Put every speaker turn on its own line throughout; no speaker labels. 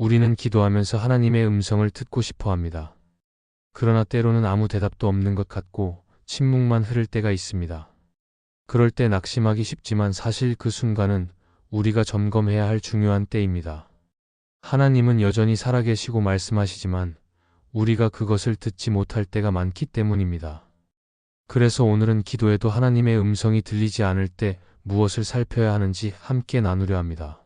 우리는 기도하면서 하나님의 음성을 듣고 싶어 합니다. 그러나 때로는 아무 대답도 없는 것 같고 침묵만 흐를 때가 있습니다. 그럴 때 낙심하기 쉽지만 사실 그 순간은 우리가 점검해야 할 중요한 때입니다. 하나님은 여전히 살아계시고 말씀하시지만 우리가 그것을 듣지 못할 때가 많기 때문입니다. 그래서 오늘은 기도에도 하나님의 음성이 들리지 않을 때 무엇을 살펴야 하는지 함께 나누려 합니다.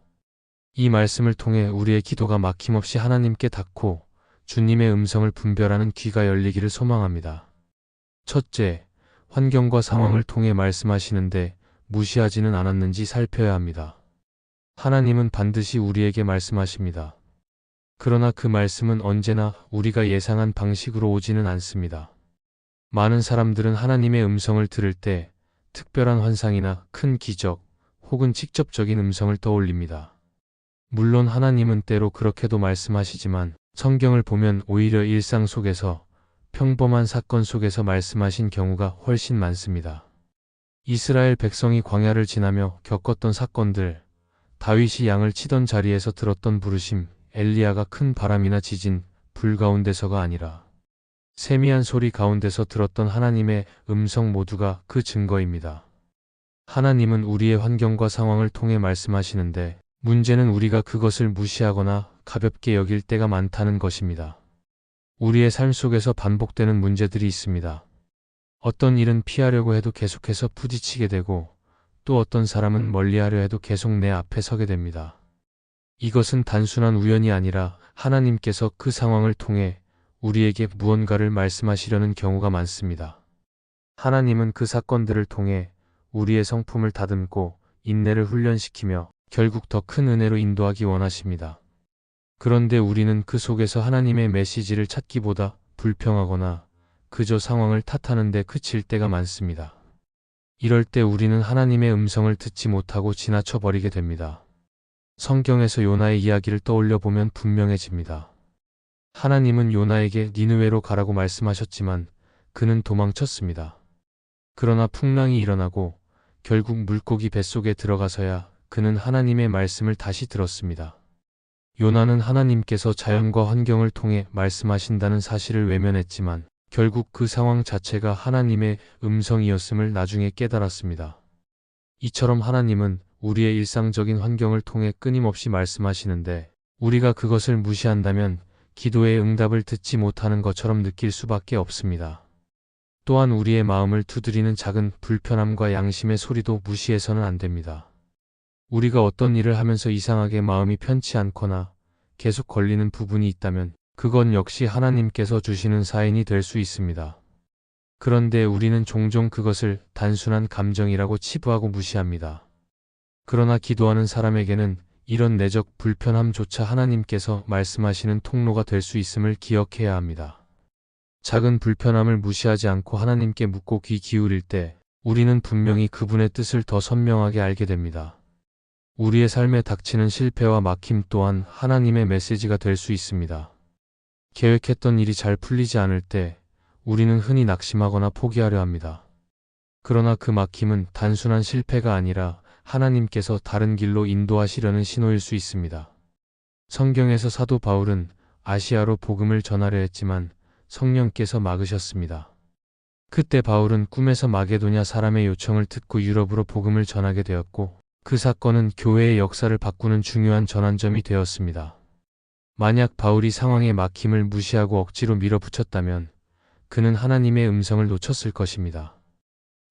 이 말씀을 통해 우리의 기도가 막힘없이 하나님께 닿고 주님의 음성을 분별하는 귀가 열리기를 소망합니다. 첫째, 환경과 상황을 통해 말씀하시는데 무시하지는 않았는지 살펴야 합니다. 하나님은 반드시 우리에게 말씀하십니다. 그러나 그 말씀은 언제나 우리가 예상한 방식으로 오지는 않습니다. 많은 사람들은 하나님의 음성을 들을 때 특별한 환상이나 큰 기적 혹은 직접적인 음성을 떠올립니다. 물론 하나님은 때로 그렇게도 말씀하시지만 성경을 보면 오히려 일상 속에서 평범한 사건 속에서 말씀하신 경우가 훨씬 많습니다. 이스라엘 백성이 광야를 지나며 겪었던 사건들, 다윗이 양을 치던 자리에서 들었던 부르심, 엘리야가 큰 바람이나 지진, 불 가운데서가 아니라 세미한 소리 가운데서 들었던 하나님의 음성 모두가 그 증거입니다. 하나님은 우리의 환경과 상황을 통해 말씀하시는데 문제는 우리가 그것을 무시하거나 가볍게 여길 때가 많다는 것입니다. 우리의 삶 속에서 반복되는 문제들이 있습니다. 어떤 일은 피하려고 해도 계속해서 부딪히게 되고 또 어떤 사람은 멀리하려 해도 계속 내 앞에 서게 됩니다. 이것은 단순한 우연이 아니라 하나님께서 그 상황을 통해 우리에게 무언가를 말씀하시려는 경우가 많습니다. 하나님은 그 사건들을 통해 우리의 성품을 다듬고 인내를 훈련시키며 결국 더 큰 은혜로 인도하기 원하십니다. 그런데 우리는 그 속에서 하나님의 메시지를 찾기보다 불평하거나 그저 상황을 탓하는데 그칠 때가 많습니다. 이럴 때 우리는 하나님의 음성을 듣지 못하고 지나쳐 버리게 됩니다. 성경에서 요나의 이야기를 떠올려 보면 분명해집니다. 하나님은 요나에게 니느웨로 가라고 말씀하셨지만 그는 도망쳤습니다. 그러나 풍랑이 일어나고 결국 물고기 뱃속에 들어가서야 그는 하나님의 말씀을 다시 들었습니다. 요나는 하나님께서 자연과 환경을 통해 말씀하신다는 사실을 외면했지만 결국 그 상황 자체가 하나님의 음성이었음을 나중에 깨달았습니다. 이처럼 하나님은 우리의 일상적인 환경을 통해 끊임없이 말씀하시는데 우리가 그것을 무시한다면 기도의 응답을 듣지 못하는 것처럼 느낄 수밖에 없습니다. 또한 우리의 마음을 두드리는 작은 불편함과 양심의 소리도 무시해서는 안 됩니다. 우리가 어떤 일을 하면서 이상하게 마음이 편치 않거나 계속 걸리는 부분이 있다면 그건 역시 하나님께서 주시는 사인이 될 수 있습니다. 그런데 우리는 종종 그것을 단순한 감정이라고 치부하고 무시합니다. 그러나 기도하는 사람에게는 이런 내적 불편함조차 하나님께서 말씀하시는 통로가 될 수 있음을 기억해야 합니다. 작은 불편함을 무시하지 않고 하나님께 묻고 귀 기울일 때 우리는 분명히 그분의 뜻을 더 선명하게 알게 됩니다. 우리의 삶에 닥치는 실패와 막힘 또한 하나님의 메시지가 될 수 있습니다. 계획했던 일이 잘 풀리지 않을 때 우리는 흔히 낙심하거나 포기하려 합니다. 그러나 그 막힘은 단순한 실패가 아니라 하나님께서 다른 길로 인도하시려는 신호일 수 있습니다. 성경에서 사도 바울은 아시아로 복음을 전하려 했지만 성령께서 막으셨습니다. 그때 바울은 꿈에서 마게도냐 사람의 요청을 듣고 유럽으로 복음을 전하게 되었고 그 사건은 교회의 역사를 바꾸는 중요한 전환점이 되었습니다. 만약 바울이 상황의 막힘을 무시하고 억지로 밀어붙였다면 그는 하나님의 음성을 놓쳤을 것입니다.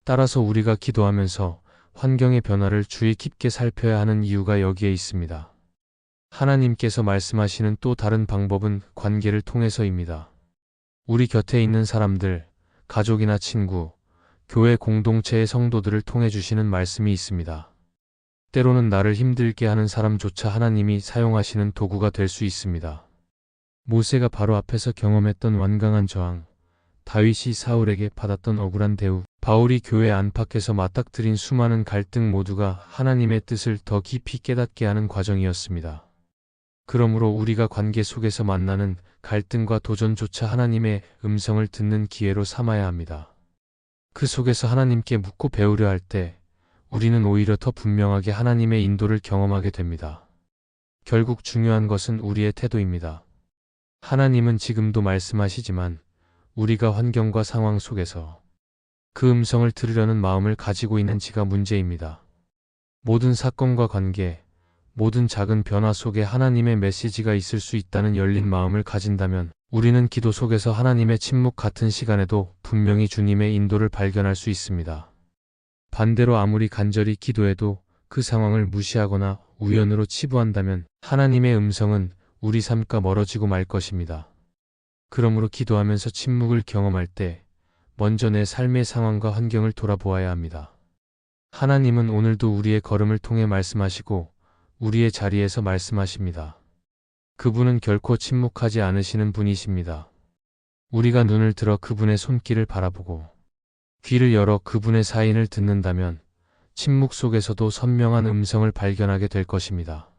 따라서 우리가 기도하면서 환경의 변화를 주의 깊게 살펴야 하는 이유가 여기에 있습니다. 하나님께서 말씀하시는 또 다른 방법은 관계를 통해서입니다. 우리 곁에 있는 사람들, 가족이나 친구, 교회 공동체의 성도들을 통해 주시는 말씀이 있습니다. 때로는 나를 힘들게 하는 사람조차 하나님이 사용하시는 도구가 될 수 있습니다. 모세가 바로 앞에서 경험했던 완강한 저항, 다윗이 사울에게 받았던 억울한 대우, 바울이 교회 안팎에서 맞닥뜨린 수많은 갈등 모두가 하나님의 뜻을 더 깊이 깨닫게 하는 과정이었습니다. 그러므로 우리가 관계 속에서 만나는 갈등과 도전조차 하나님의 음성을 듣는 기회로 삼아야 합니다. 그 속에서 하나님께 묻고 배우려 할 때 우리는 오히려 더 분명하게 하나님의 인도를 경험하게 됩니다. 결국 중요한 것은 우리의 태도입니다. 하나님은 지금도 말씀하시지만 우리가 환경과 상황 속에서 그 음성을 들으려는 마음을 가지고 있는지가 문제입니다. 모든 사건과 관계, 모든 작은 변화 속에 하나님의 메시지가 있을 수 있다는 열린 마음을 가진다면 우리는 기도 속에서 하나님의 침묵 같은 시간에도 분명히 주님의 인도를 발견할 수 있습니다. 반대로 아무리 간절히 기도해도 그 상황을 무시하거나 우연으로 치부한다면 하나님의 음성은 우리 삶과 멀어지고 말 것입니다. 그러므로 기도하면서 침묵을 경험할 때 먼저 내 삶의 상황과 환경을 돌아보아야 합니다. 하나님은 오늘도 우리의 걸음을 통해 말씀하시고 우리의 자리에서 말씀하십니다. 그분은 결코 침묵하지 않으시는 분이십니다. 우리가 눈을 들어 그분의 손길을 바라보고 귀를 열어 그분의 사인을 듣는다면 침묵 속에서도 선명한 음성을 발견하게 될 것입니다.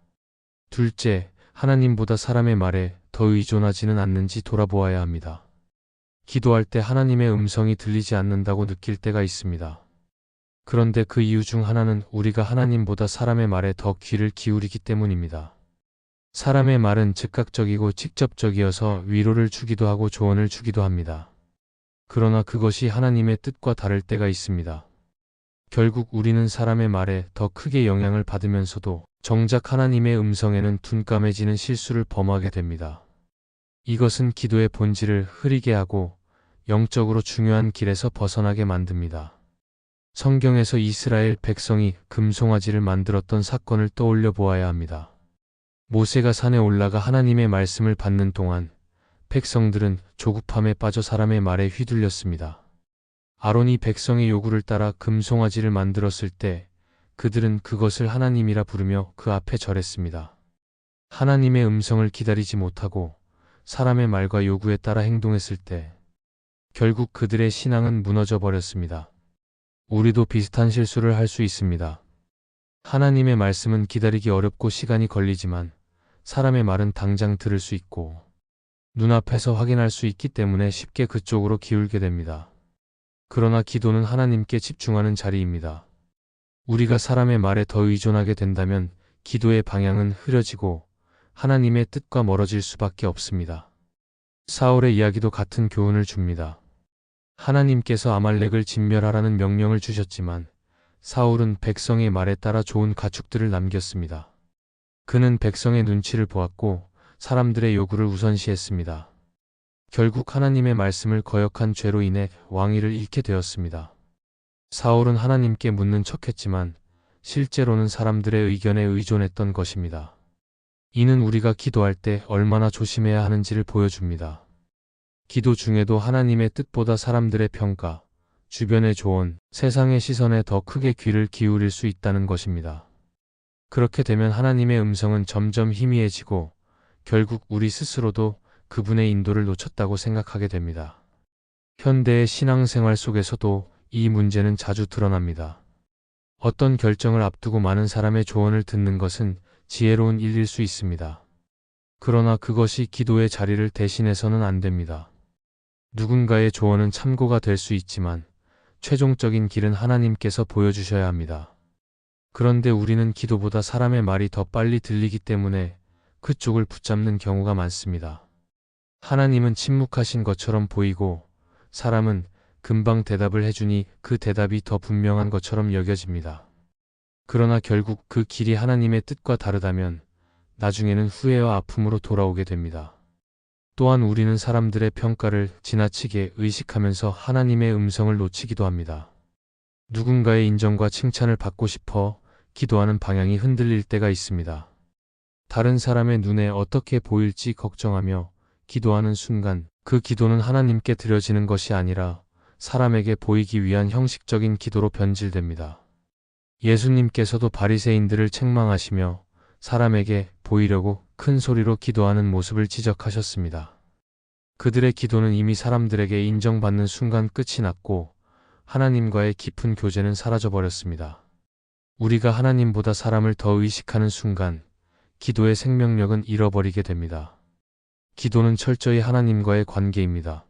둘째, 하나님보다 사람의 말에 더 의존하지는 않는지 돌아보아야 합니다. 기도할 때 하나님의 음성이 들리지 않는다고 느낄 때가 있습니다. 그런데 그 이유 중 하나는 우리가 하나님보다 사람의 말에 더 귀를 기울이기 때문입니다. 사람의 말은 즉각적이고 직접적이어서 위로를 주기도 하고 조언을 주기도 합니다. 그러나 그것이 하나님의 뜻과 다를 때가 있습니다. 결국 우리는 사람의 말에 더 크게 영향을 받으면서도 정작 하나님의 음성에는 둔감해지는 실수를 범하게 됩니다. 이것은 기도의 본질을 흐리게 하고 영적으로 중요한 길에서 벗어나게 만듭니다. 성경에서 이스라엘 백성이 금송아지를 만들었던 사건을 떠올려 보아야 합니다. 모세가 산에 올라가 하나님의 말씀을 받는 동안 백성들은 조급함에 빠져 사람의 말에 휘둘렸습니다. 아론이 백성의 요구를 따라 금송아지를 만들었을 때 그들은 그것을 하나님이라 부르며 그 앞에 절했습니다. 하나님의 음성을 기다리지 못하고 사람의 말과 요구에 따라 행동했을 때 결국 그들의 신앙은 무너져 버렸습니다. 우리도 비슷한 실수를 할 수 있습니다. 하나님의 말씀은 기다리기 어렵고 시간이 걸리지만 사람의 말은 당장 들을 수 있고 눈앞에서 확인할 수 있기 때문에 쉽게 그쪽으로 기울게 됩니다. 그러나 기도는 하나님께 집중하는 자리입니다. 우리가 사람의 말에 더 의존하게 된다면 기도의 방향은 흐려지고 하나님의 뜻과 멀어질 수밖에 없습니다. 사울의 이야기도 같은 교훈을 줍니다. 하나님께서 아말렉을 진멸하라는 명령을 주셨지만 사울은 백성의 말에 따라 좋은 가축들을 남겼습니다. 그는 백성의 눈치를 보았고 사람들의 요구를 우선시했습니다. 결국 하나님의 말씀을 거역한 죄로 인해 왕위를 잃게 되었습니다. 사울은 하나님께 묻는 척했지만 실제로는 사람들의 의견에 의존했던 것입니다. 이는 우리가 기도할 때 얼마나 조심해야 하는지를 보여줍니다. 기도 중에도 하나님의 뜻보다 사람들의 평가, 주변의 조언, 세상의 시선에 더 크게 귀를 기울일 수 있다는 것입니다. 그렇게 되면 하나님의 음성은 점점 희미해지고 결국 우리 스스로도 그분의 인도를 놓쳤다고 생각하게 됩니다. 현대의 신앙생활 속에서도 이 문제는 자주 드러납니다. 어떤 결정을 앞두고 많은 사람의 조언을 듣는 것은 지혜로운 일일 수 있습니다. 그러나 그것이 기도의 자리를 대신해서는 안 됩니다. 누군가의 조언은 참고가 될 수 있지만 최종적인 길은 하나님께서 보여주셔야 합니다. 그런데 우리는 기도보다 사람의 말이 더 빨리 들리기 때문에 그쪽을 붙잡는 경우가 많습니다. 하나님은 침묵하신 것처럼 보이고 사람은 금방 대답을 해주니 그 대답이 더 분명한 것처럼 여겨집니다. 그러나 결국 그 길이 하나님의 뜻과 다르다면 나중에는 후회와 아픔으로 돌아오게 됩니다. 또한 우리는 사람들의 평가를 지나치게 의식하면서 하나님의 음성을 놓치기도 합니다. 누군가의 인정과 칭찬을 받고 싶어 기도하는 방향이 흔들릴 때가 있습니다. 다른 사람의 눈에 어떻게 보일지 걱정하며 기도하는 순간 그 기도는 하나님께 드려지는 것이 아니라 사람에게 보이기 위한 형식적인 기도로 변질됩니다. 예수님께서도 바리새인들을 책망하시며 사람에게 보이려고 큰 소리로 기도하는 모습을 지적하셨습니다. 그들의 기도는 이미 사람들에게 인정받는 순간 끝이 났고 하나님과의 깊은 교제는 사라져 버렸습니다. 우리가 하나님보다 사람을 더 의식하는 순간 기도의 생명력은 잃어버리게 됩니다. 기도는 철저히 하나님과의 관계입니다.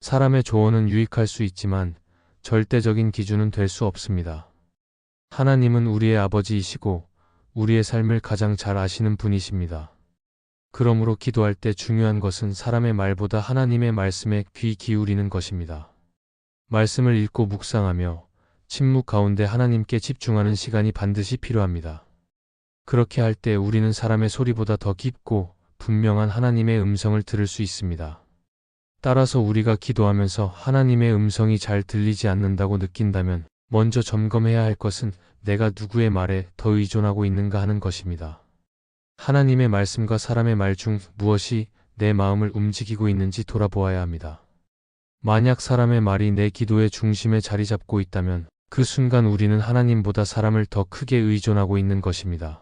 사람의 조언은 유익할 수 있지만 절대적인 기준은 될 수 없습니다. 하나님은 우리의 아버지이시고 우리의 삶을 가장 잘 아시는 분이십니다. 그러므로 기도할 때 중요한 것은 사람의 말보다 하나님의 말씀에 귀 기울이는 것입니다. 말씀을 읽고 묵상하며 침묵 가운데 하나님께 집중하는 시간이 반드시 필요합니다. 그렇게 할 때 우리는 사람의 소리보다 더 깊고 분명한 하나님의 음성을 들을 수 있습니다. 따라서 우리가 기도하면서 하나님의 음성이 잘 들리지 않는다고 느낀다면 먼저 점검해야 할 것은 내가 누구의 말에 더 의존하고 있는가 하는 것입니다. 하나님의 말씀과 사람의 말 중 무엇이 내 마음을 움직이고 있는지 돌아보아야 합니다. 만약 사람의 말이 내 기도의 중심에 자리 잡고 있다면 그 순간 우리는 하나님보다 사람을 더 크게 의존하고 있는 것입니다.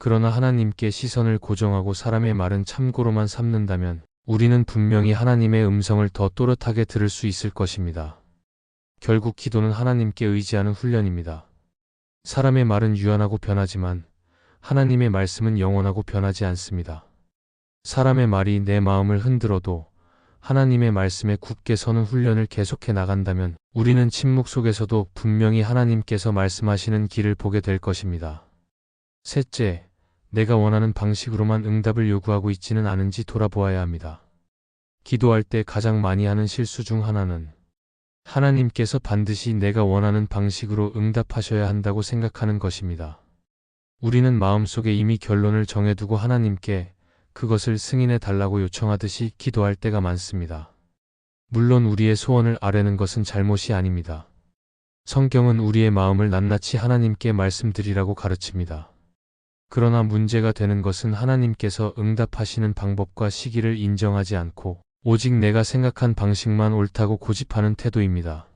그러나 하나님께 시선을 고정하고 사람의 말은 참고로만 삼는다면 우리는 분명히 하나님의 음성을 더 또렷하게 들을 수 있을 것입니다. 결국 기도는 하나님께 의지하는 훈련입니다. 사람의 말은 유한하고 변하지만 하나님의 말씀은 영원하고 변하지 않습니다. 사람의 말이 내 마음을 흔들어도 하나님의 말씀에 굳게 서는 훈련을 계속해 나간다면 우리는 침묵 속에서도 분명히 하나님께서 말씀하시는 길을 보게 될 것입니다. 셋째, 내가 원하는 방식으로만 응답을 요구하고 있지는 않은지 돌아보아야 합니다. 기도할 때 가장 많이 하는 실수 중 하나는 하나님께서 반드시 내가 원하는 방식으로 응답하셔야 한다고 생각하는 것입니다. 우리는 마음속에 이미 결론을 정해두고 하나님께 그것을 승인해 달라고 요청하듯이 기도할 때가 많습니다. 물론 우리의 소원을 아뢰는 것은 잘못이 아닙니다. 성경은 우리의 마음을 낱낱이 하나님께 말씀드리라고 가르칩니다. 그러나 문제가 되는 것은 하나님께서 응답하시는 방법과 시기를 인정하지 않고 오직 내가 생각한 방식만 옳다고 고집하는 태도입니다.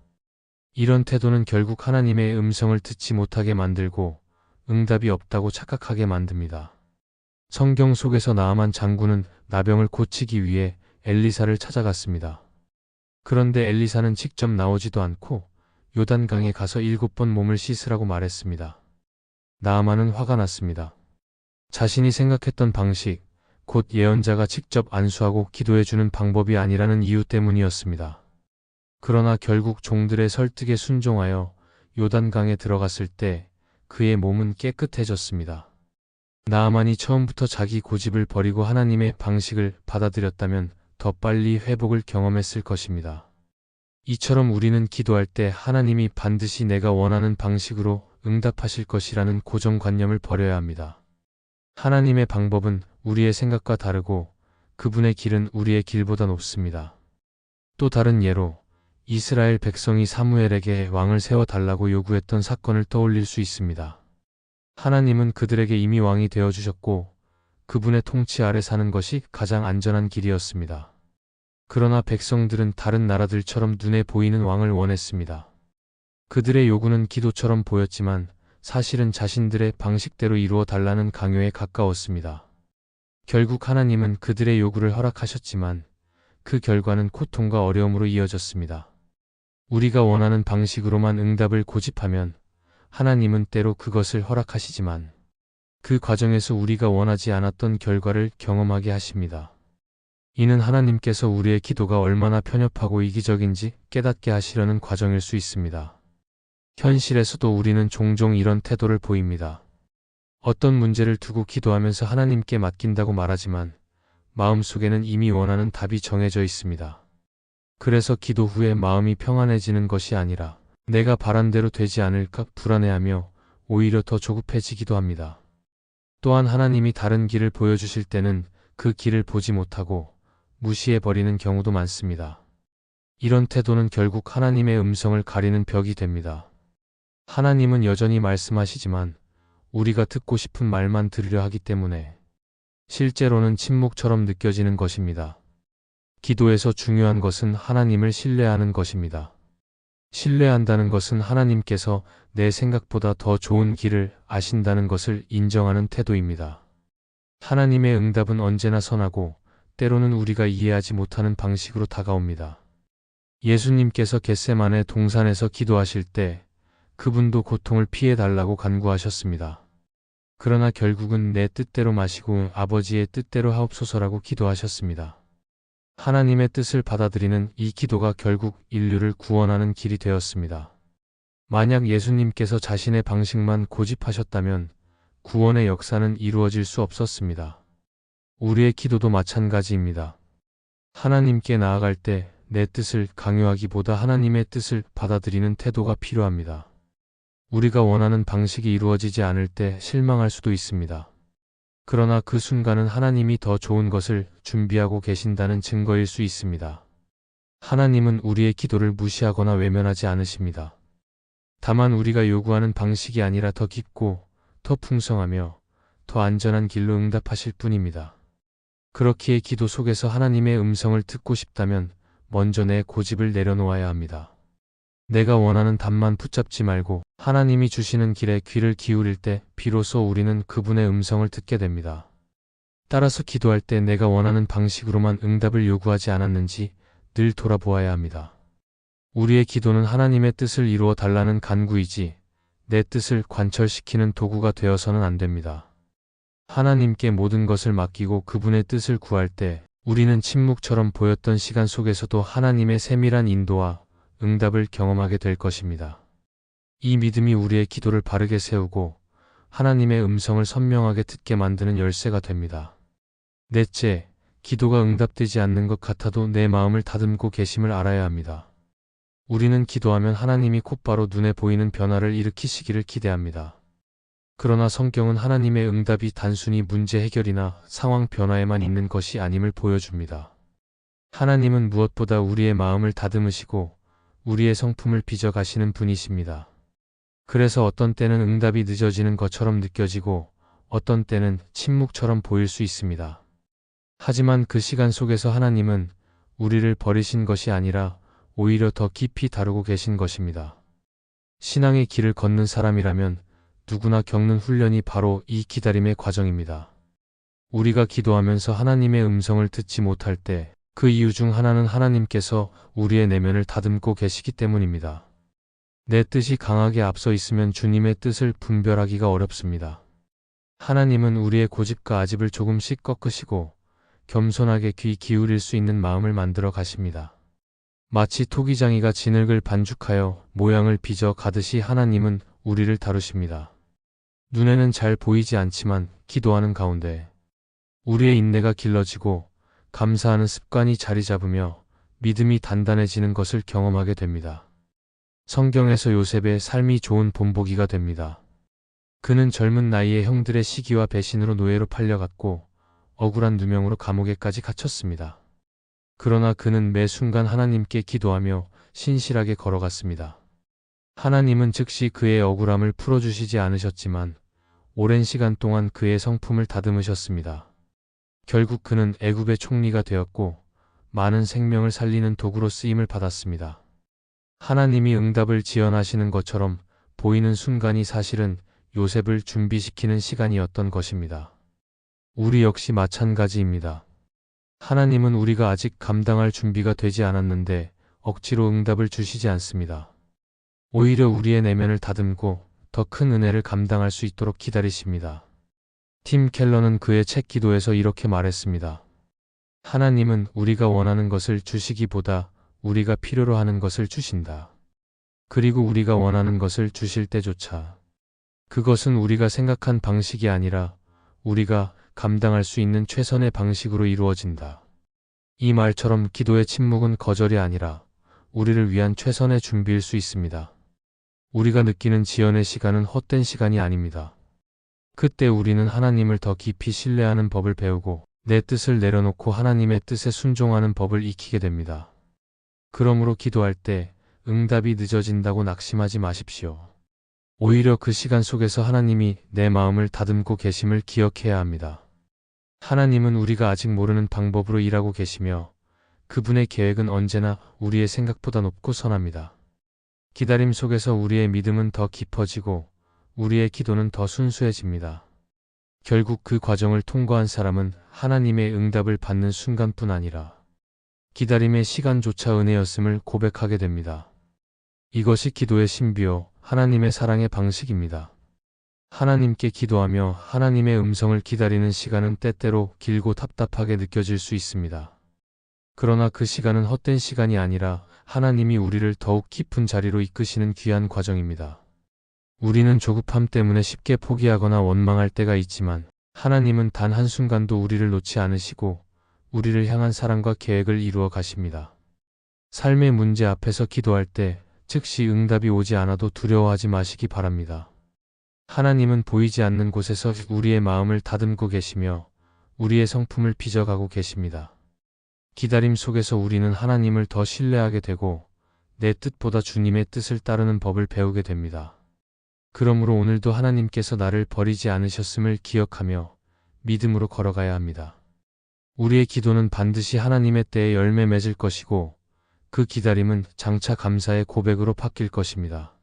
이런 태도는 결국 하나님의 음성을 듣지 못하게 만들고 응답이 없다고 착각하게 만듭니다. 성경 속에서 나아만 장군은 나병을 고치기 위해 엘리사를 찾아갔습니다. 그런데 엘리사는 직접 나오지도 않고 요단강에 가서 일곱 번 몸을 씻으라고 말했습니다. 나아만은 화가 났습니다. 자신이 생각했던 방식, 곧 예언자가 직접 안수하고 기도해주는 방법이 아니라는 이유 때문이었습니다. 그러나 결국 종들의 설득에 순종하여 요단강에 들어갔을 때 그의 몸은 깨끗해졌습니다. 나아만이 처음부터 자기 고집을 버리고 하나님의 방식을 받아들였다면 더 빨리 회복을 경험했을 것입니다. 이처럼 우리는 기도할 때 하나님이 반드시 내가 원하는 방식으로 응답하실 것이라는 고정관념을 버려야 합니다. 하나님의 방법은 우리의 생각과 다르고 그분의 길은 우리의 길보다 높습니다. 또 다른 예로 이스라엘 백성이 사무엘에게 왕을 세워달라고 요구했던 사건을 떠올릴 수 있습니다. 하나님은 그들에게 이미 왕이 되어주셨고 그분의 통치 아래 사는 것이 가장 안전한 길이었습니다. 그러나 백성들은 다른 나라들처럼 눈에 보이는 왕을 원했습니다. 그들의 요구는 기도처럼 보였지만 사실은 자신들의 방식대로 이루어 달라는 강요에 가까웠습니다. 결국 하나님은 그들의 요구를 허락하셨지만 그 결과는 고통과 어려움으로 이어졌습니다. 우리가 원하는 방식으로만 응답을 고집하면 하나님은 때로 그것을 허락하시지만 그 과정에서 우리가 원하지 않았던 결과를 경험하게 하십니다. 이는 하나님께서 우리의 기도가 얼마나 편협하고 이기적인지 깨닫게 하시려는 과정일 수 있습니다. 현실에서도 우리는 종종 이런 태도를 보입니다. 어떤 문제를 두고 기도하면서 하나님께 맡긴다고 말하지만 마음속에는 이미 원하는 답이 정해져 있습니다. 그래서 기도 후에 마음이 평안해지는 것이 아니라 내가 바란 대로 되지 않을까 불안해하며 오히려 더 조급해지기도 합니다. 또한 하나님이 다른 길을 보여주실 때는 그 길을 보지 못하고 무시해버리는 경우도 많습니다. 이런 태도는 결국 하나님의 음성을 가리는 벽이 됩니다. 하나님은 여전히 말씀하시지만 우리가 듣고 싶은 말만 들으려 하기 때문에 실제로는 침묵처럼 느껴지는 것입니다. 기도에서 중요한 것은 하나님을 신뢰하는 것입니다. 신뢰한다는 것은 하나님께서 내 생각보다 더 좋은 길을 아신다는 것을 인정하는 태도입니다. 하나님의 응답은 언제나 선하고 때로는 우리가 이해하지 못하는 방식으로 다가옵니다. 예수님께서 겟세만의 동산에서 기도하실 때 그분도 고통을 피해 달라고 간구하셨습니다. 그러나 결국은 내 뜻대로 마시고 아버지의 뜻대로 하옵소서라고 기도하셨습니다. 하나님의 뜻을 받아들이는 이 기도가 결국 인류를 구원하는 길이 되었습니다. 만약 예수님께서 자신의 방식만 고집하셨다면 구원의 역사는 이루어질 수 없었습니다. 우리의 기도도 마찬가지입니다. 하나님께 나아갈 때 내 뜻을 강요하기보다 하나님의 뜻을 받아들이는 태도가 필요합니다. 우리가 원하는 방식이 이루어지지 않을 때 실망할 수도 있습니다. 그러나 그 순간은 하나님이 더 좋은 것을 준비하고 계신다는 증거일 수 있습니다. 하나님은 우리의 기도를 무시하거나 외면하지 않으십니다. 다만 우리가 요구하는 방식이 아니라 더 깊고 더 풍성하며 더 안전한 길로 응답하실 뿐입니다. 그렇기에 기도 속에서 하나님의 음성을 듣고 싶다면 먼저 내 고집을 내려놓아야 합니다. 내가 원하는 답만 붙잡지 말고 하나님이 주시는 길에 귀를 기울일 때 비로소 우리는 그분의 음성을 듣게 됩니다. 따라서 기도할 때 내가 원하는 방식으로만 응답을 요구하지 않았는지 늘 돌아보아야 합니다. 우리의 기도는 하나님의 뜻을 이루어 달라는 간구이지 내 뜻을 관철시키는 도구가 되어서는 안 됩니다. 하나님께 모든 것을 맡기고 그분의 뜻을 구할 때 우리는 침묵처럼 보였던 시간 속에서도 하나님의 세밀한 인도와 응답을 경험하게 될 것입니다. 이 믿음이 우리의 기도를 바르게 세우고 하나님의 음성을 선명하게 듣게 만드는 열쇠가 됩니다. 넷째, 기도가 응답되지 않는 것 같아도 내 마음을 다듬고 계심을 알아야 합니다. 우리는 기도하면 하나님이 곧바로 눈에 보이는 변화를 일으키시기를 기대합니다. 그러나 성경은 하나님의 응답이 단순히 문제 해결이나 상황 변화에만 있는 것이 아님을 보여줍니다. 하나님은 무엇보다 우리의 마음을 다듬으시고 우리의 성품을 빚어가시는 분이십니다. 그래서 어떤 때는 응답이 늦어지는 것처럼 느껴지고 어떤 때는 침묵처럼 보일 수 있습니다. 하지만 그 시간 속에서 하나님은 우리를 버리신 것이 아니라 오히려 더 깊이 다루고 계신 것입니다. 신앙의 길을 걷는 사람이라면 누구나 겪는 훈련이 바로 이 기다림의 과정입니다. 우리가 기도하면서 하나님의 음성을 듣지 못할 때 그 이유 중 하나는 하나님께서 우리의 내면을 다듬고 계시기 때문입니다. 내 뜻이 강하게 앞서 있으면 주님의 뜻을 분별하기가 어렵습니다. 하나님은 우리의 고집과 아집을 조금씩 꺾으시고 겸손하게 귀 기울일 수 있는 마음을 만들어 가십니다. 마치 토기장이가 진흙을 반죽하여 모양을 빚어 가듯이 하나님은 우리를 다루십니다. 눈에는 잘 보이지 않지만 기도하는 가운데 우리의 인내가 길러지고 감사하는 습관이 자리 잡으며 믿음이 단단해지는 것을 경험하게 됩니다. 성경에서 요셉의 삶이 좋은 본보기가 됩니다. 그는 젊은 나이에 형들의 시기와 배신으로 노예로 팔려갔고 억울한 누명으로 감옥에까지 갇혔습니다. 그러나 그는 매 순간 하나님께 기도하며 신실하게 걸어갔습니다. 하나님은 즉시 그의 억울함을 풀어주시지 않으셨지만 오랜 시간 동안 그의 성품을 다듬으셨습니다. 결국 그는 애굽의 총리가 되었고 많은 생명을 살리는 도구로 쓰임을 받았습니다. 하나님이 응답을 지연하시는 것처럼 보이는 순간이 사실은 요셉을 준비시키는 시간이었던 것입니다. 우리 역시 마찬가지입니다. 하나님은 우리가 아직 감당할 준비가 되지 않았는데 억지로 응답을 주시지 않습니다. 오히려 우리의 내면을 다듬고 더 큰 은혜를 감당할 수 있도록 기다리십니다. 팀 켈러는 그의 책 기도에서 이렇게 말했습니다. 하나님은 우리가 원하는 것을 주시기보다 우리가 필요로 하는 것을 주신다. 그리고 우리가 원하는 것을 주실 때조차 그것은 우리가 생각한 방식이 아니라 우리가 감당할 수 있는 최선의 방식으로 이루어진다. 이 말처럼 기도의 침묵은 거절이 아니라 우리를 위한 최선의 준비일 수 있습니다. 우리가 느끼는 지연의 시간은 헛된 시간이 아닙니다. 그때 우리는 하나님을 더 깊이 신뢰하는 법을 배우고 내 뜻을 내려놓고 하나님의 뜻에 순종하는 법을 익히게 됩니다. 그러므로 기도할 때 응답이 늦어진다고 낙심하지 마십시오. 오히려 그 시간 속에서 하나님이 내 마음을 다듬고 계심을 기억해야 합니다. 하나님은 우리가 아직 모르는 방법으로 일하고 계시며 그분의 계획은 언제나 우리의 생각보다 높고 선합니다. 기다림 속에서 우리의 믿음은 더 깊어지고 우리의 기도는 더 순수해집니다. 결국 그 과정을 통과한 사람은 하나님의 응답을 받는 순간뿐 아니라 기다림의 시간조차 은혜였음을 고백하게 됩니다. 이것이 기도의 신비요 하나님의 사랑의 방식입니다. 하나님께 기도하며 하나님의 음성을 기다리는 시간은 때때로 길고 답답하게 느껴질 수 있습니다. 그러나 그 시간은 헛된 시간이 아니라 하나님이 우리를 더욱 깊은 자리로 이끄시는 귀한 과정입니다. 우리는 조급함 때문에 쉽게 포기하거나 원망할 때가 있지만 하나님은 단 한순간도 우리를 놓지 않으시고 우리를 향한 사랑과 계획을 이루어 가십니다. 삶의 문제 앞에서 기도할 때 즉시 응답이 오지 않아도 두려워하지 마시기 바랍니다. 하나님은 보이지 않는 곳에서 우리의 마음을 다듬고 계시며 우리의 성품을 빚어가고 계십니다. 기다림 속에서 우리는 하나님을 더 신뢰하게 되고 내 뜻보다 주님의 뜻을 따르는 법을 배우게 됩니다. 그러므로 오늘도 하나님께서 나를 버리지 않으셨음을 기억하며 믿음으로 걸어가야 합니다. 우리의 기도는 반드시 하나님의 때에 열매 맺을 것이고 그 기다림은 장차 감사의 고백으로 바뀔 것입니다.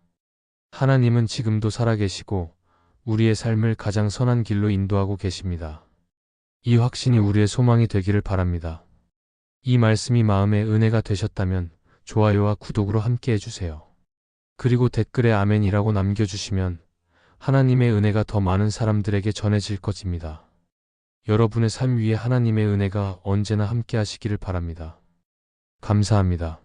하나님은 지금도 살아계시고 우리의 삶을 가장 선한 길로 인도하고 계십니다. 이 확신이 우리의 소망이 되기를 바랍니다. 이 말씀이 마음의 은혜가 되셨다면 좋아요와 구독으로 함께 해주세요. 그리고 댓글에 아멘이라고 남겨주시면 하나님의 은혜가 더 많은 사람들에게 전해질 것입니다. 여러분의 삶 위에 하나님의 은혜가 언제나 함께 하시기를 바랍니다. 감사합니다.